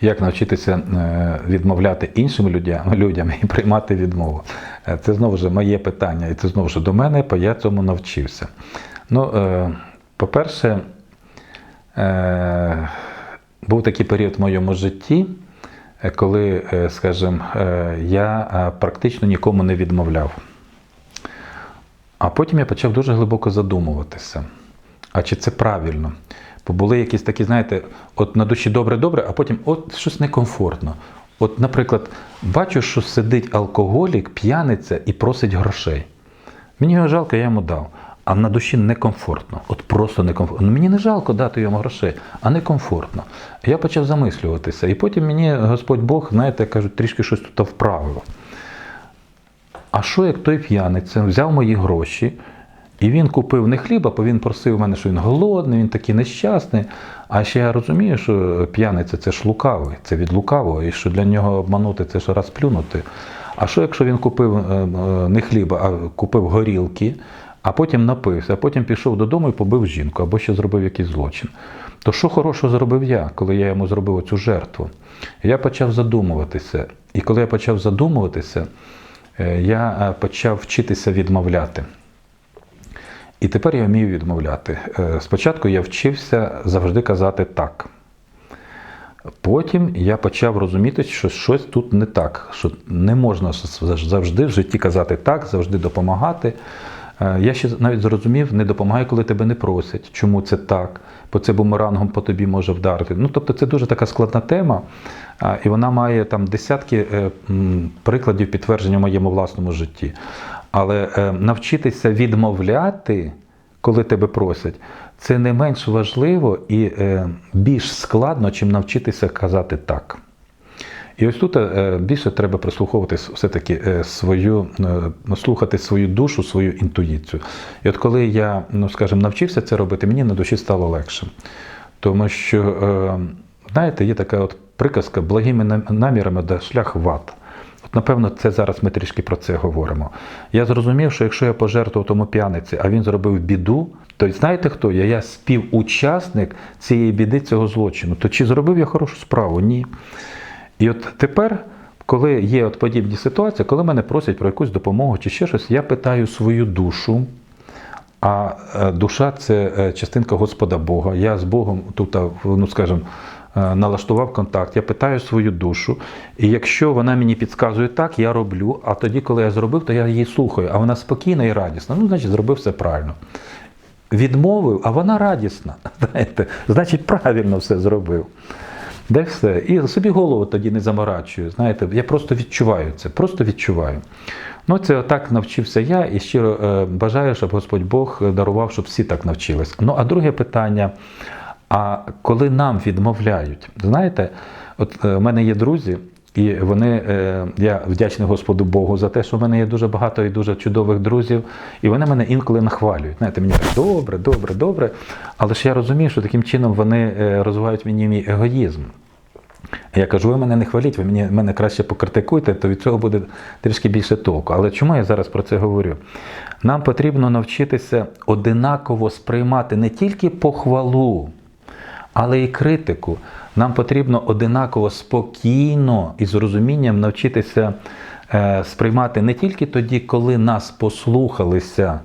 як навчитися е, відмовляти іншим людям, і приймати відмову. Е, Це знову ж моє питання, і це знову ж до мене, бо я цьому навчився. Ну, е, по-перше, був такий період в моєму житті, коли, скажімо, я практично нікому не відмовляв. А потім я почав дуже глибоко задумуватися. А чи це правильно? Бо були якісь такі, знаєте, от на душі добре-добре, а потім от щось некомфортно. От, наприклад, бачу, що сидить алкоголік, п'яниця і просить грошей. Мені його жалко, я йому дав. А на душі некомфортно. От просто некомфортно. Ну, мені не жалко дати йому грошей, а некомфортно. Я почав замислюватися. І потім мені Господь Бог, знаєте, кажуть, трішки щось тут вправив. А що як той п'яниця взяв мої гроші, і він купив не хліба, бо він просив мене, що він голодний, він такий нещасний. А ще я розумію, що п'яниця це ж лукавий, це від лукавого, і що для нього обманути це ж раз плюнути. А що якщо він купив е, е, не хліба, а купив горілки, а потім напився, а потім пішов додому і побив жінку, або ще зробив якийсь злочин. То що хорошого зробив я, коли я йому зробив цю жертву? Я почав задумуватися. І коли я почав задумуватися, е, я почав вчитися відмовляти. І тепер я вмію відмовляти. Е, Спочатку я вчився завжди казати так. Потім я почав розуміти, що щось тут не так, що не можна завжди в житті казати так, завжди допомагати. Е, Я ще навіть зрозумів, не допомагай, коли тебе не просять. Чому це так? Бо це бумерангом по тобі може вдарити. Ну, тобто це дуже така складна тема, і вона має там десятки е, прикладів підтвердження в моєму власному житті. Але е, навчитися відмовляти, коли тебе просять, це не менш важливо і е, більш складно, чим навчитися казати так. І ось тут е, більше треба прислуховувати все-таки свою, слухати свою душу, свою інтуїцію. І от коли я, ну скажімо, навчився це робити, мені на душі стало легше. Тому що, знаєте, є така от приказка благими намірами да шлях в ад. От, напевно, це зараз ми трішки про це говоримо. Я зрозумів, що якщо я пожертвував тому п'яниці, а він зробив біду, то знаєте хто я? Я співучасник цієї біди, цього злочину. То чи зробив я хорошу справу? Ні. І от тепер, коли є от подібні ситуації, коли мене просять про якусь допомогу чи ще щось, я питаю свою душу. А е, душа це е, частинка Господа Бога. Я з Богом тут, ну скажімо, налаштував контакт. Я питаю свою душу, і якщо вона мені підказує так, я роблю. А тоді, коли я зробив, то я її слухаю. А вона спокійна і радісна. Ну, значить, зробив все правильно. Відмовив, а вона радісна. Знаєте, значить, правильно все зробив. Де все. І собі голову тоді не заморачую. Знаєте, я просто відчуваю це, просто відчуваю. Ну, це отак навчився я і щиро е, бажаю, щоб Господь Бог дарував, щоб всі так навчились. Ну, а друге питання: а коли нам відмовляють, знаєте, от е, в мене є друзі, і вони, е, я вдячний Господу Богу за те, що в мене є дуже багато і дуже чудових друзів, і вони мене інколи нахвалюють. Знаєте, мені так добре, добре, добре. Але ж я розумію, що таким чином вони е, розвивають мені мій егоїзм. Я кажу, ви мене не хваліть, ви мені, мене краще покритикуйте, то від цього буде трішки більше толку. Але чому я зараз про це говорю? Нам потрібно навчитися одинаково сприймати не тільки похвалу, але й критику. Нам потрібно одинаково спокійно і з розумінням навчитися е, сприймати не тільки тоді, коли нас послухалися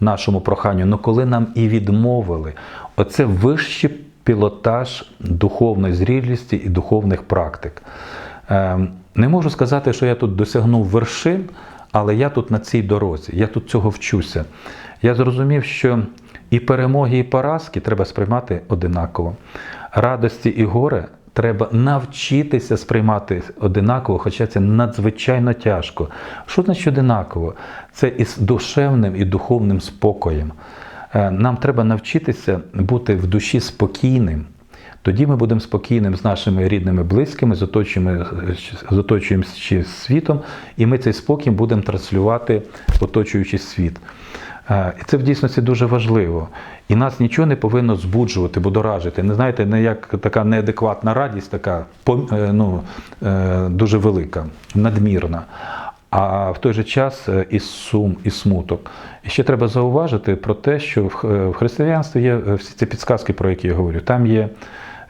нашому проханню, але коли нам і відмовили. Оце вищий пілотаж духовної зрілості і духовних практик. Е, Не можу сказати, що я тут досягнув вершин, але я тут на цій дорозі, я тут цього вчуся. Я зрозумів, що і перемоги, і поразки треба сприймати одинаково. Радості і горе треба навчитися сприймати одинаково, хоча це надзвичайно тяжко. Що значить одинаково? Це із душевним і духовним спокоєм. Е, Нам треба навчитися бути в душі спокійним. Тоді ми будемо спокійним з нашими рідними, близькими, з оточуємо- світом, і ми цей спокій будемо транслювати оточуючий світ. Е, І це в дійсності дуже важливо. І нас нічого не повинно збуджувати, будоражити. Не знаєте, не як така неадекватна радість, така е, ну, е, дуже велика, надмірна. А в той же час і сум, і смуток. І ще треба зауважити про те, що в християнстві є всі ці підсказки, про які я говорю. Там є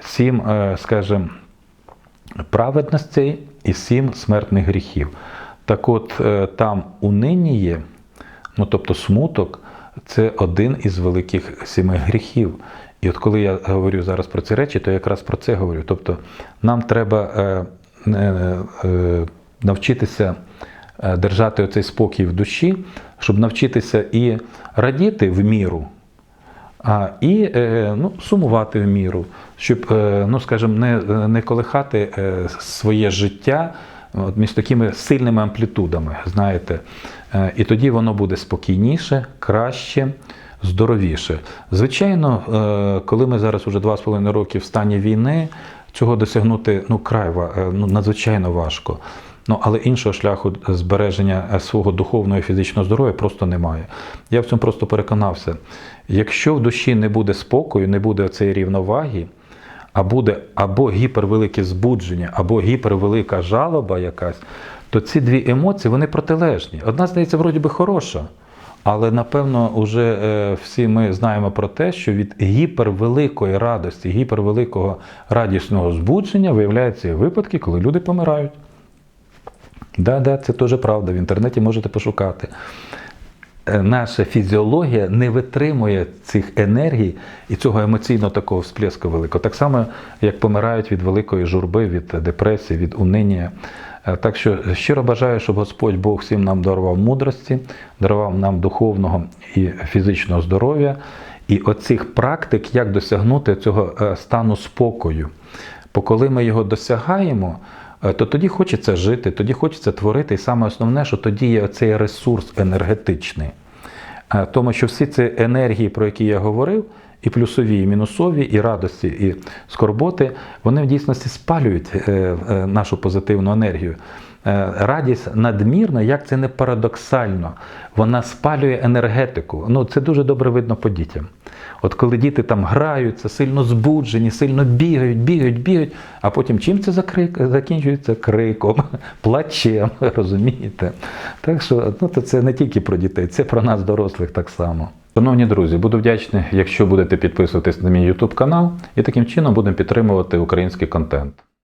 сім, скажімо, праведностей і сім смертних гріхів. Так от там униніє, ну тобто смуток, це один із великих сіми гріхів. І от коли я говорю зараз про ці речі, то якраз про це говорю. Тобто нам треба е, е, е, навчитися е, держати оцей спокій в душі, щоб навчитися і радіти в міру, а, і е, ну, сумувати в міру, щоб, е, ну, скажімо, не, не колихати е, своє життя от, між такими сильними амплітудами, знаєте. Е, і тоді воно буде спокійніше, краще, здоровіше. Звичайно, е, коли ми зараз уже два з половиною роки в стані війни, цього досягнути ну, край е, ну, надзвичайно важко. Ну, але іншого шляху збереження свого духовного і фізичного здоров'я просто немає. Я в цьому просто переконався. Якщо в душі не буде спокою, не буде цієї рівноваги, а буде або гіпервелике збудження, або гіпервелика жалоба якась, то ці дві емоції вони протилежні. Одна, здається, вроді би хороша. Але напевно, вже е, всі ми знаємо про те, що від гіпервеликої радості, гіпервеликого радісного збудження виявляються випадки, коли люди помирають. Да, да, це теж правда. В інтернеті можете пошукати. Е, Наша фізіологія не витримує цих енергій і цього емоційного такого всплеску великого. Так само, як помирають від великої журби, від депресії, від униння. Е, Так що щиро бажаю, щоб Господь Бог всім нам дарував мудрості, дарував нам духовного і фізичного здоров'я, і оцих практик, як досягнути цього е, стану спокою. Бо коли ми його досягаємо, то тоді хочеться жити, тоді хочеться творити, і саме основне, що тоді є цей ресурс енергетичний. Е, Тому що всі ці енергії, про які я говорив, і плюсові, і мінусові, і радості, і скорботи, вони в дійсності спалюють е, е, нашу позитивну енергію. Е, Радість надмірна, як це не парадоксально, вона спалює енергетику. Ну, це дуже добре видно по дітям. От коли діти там граються, сильно збуджені, сильно бігають, бігають, бігають, а потім чим це закрик, закінчується? Криком, плачем, розумієте? Так що ну, то це не тільки про дітей, це про нас, дорослих, так само. Шановні друзі, буду вдячний, якщо будете підписуватись на мій YouTube канал, і таким чином будемо підтримувати український контент.